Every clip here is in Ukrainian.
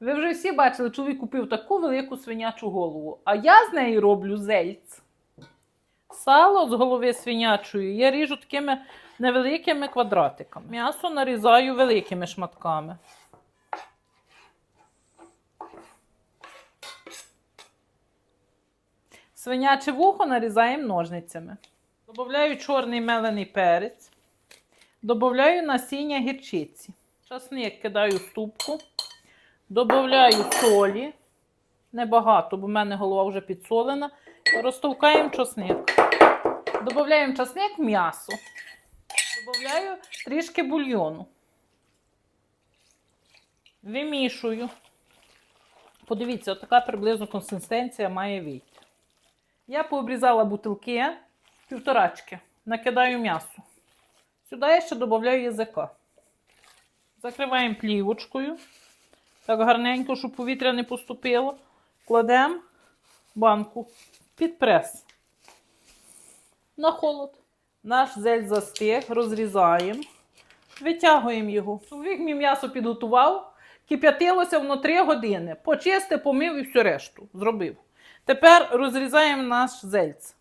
Ви вже всі бачили, чоловік купив таку велику свинячу голову, а я з неї роблю зельць. Сало з голови свинячої я ріжу такими невеликими квадратиками. М'ясо нарізаю великими шматками. Свиняче вухо нарізаємо ножницями. Добавляю чорний мелений перець. Добавляю насіння гірчиці. Часник кидаю в ступку. Добавляю солі. Небагато, бо в мене голова вже підсолена. Розтовкаємо часник. Добавляємо часник м'ясо. Добавляю трішки бульйону. Вимішую. Подивіться, така приблизно консистенція має вийти. Я пообрізала бутилки півторачки. Накидаю м'ясо. Сюди я ще додаю язика. Закриваємо плівочкою. Так гарненько, щоб повітря не поступило. Кладемо банку під прес. На холод. Наш зель застиг, розрізаємо, витягуємо його. Чоловік мій м'ясо підготував, кип'ятилося воно 3 години. Почистив, помив і всю решту зробив. Тепер розрізаємо наш зельц.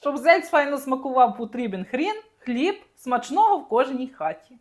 Щоб зельц файно смакував, потрібен хрін, хліб, смачного в кожній хаті.